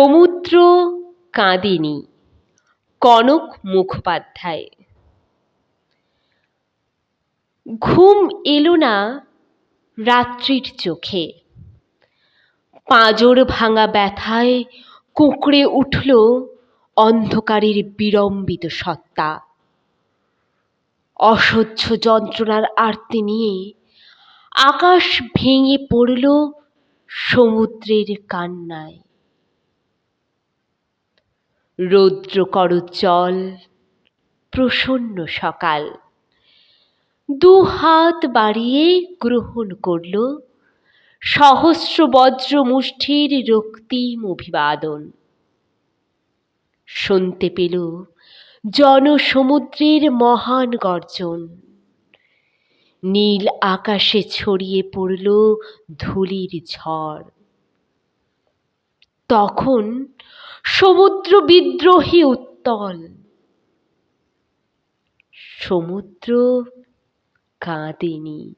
সমুদ্র কাঁদেনি। কনক মুখোপাধ্যায়। ঘুম এলো না রাত্রির চোখে। পাঁজর ভাঙা ব্যথায় কুঁকড়ে উঠল অন্ধকারের বিড়ম্বিত সত্তা। অসহ্য যন্ত্রণার আর্তি নিয়ে আকাশ ভেঙে পড়ল সমুদ্রের কান্নায়। রৌদ্র করজ্জ্বল প্রসন্ন সকাল। দু হাত বাড়িয়ে গ্রহণ করল সহস্র বজ্র মুষ্টির রক্তিম অভিবাদন। শুনতে পেল জনসমুদ্রের মহান গর্জন। নীল আকাশে ছড়িয়ে পড়ল ধূলির ঝড়। তখন সমুদ্র বিদ্রোহী উত্তল। সমুদ্র কাঁদেনি।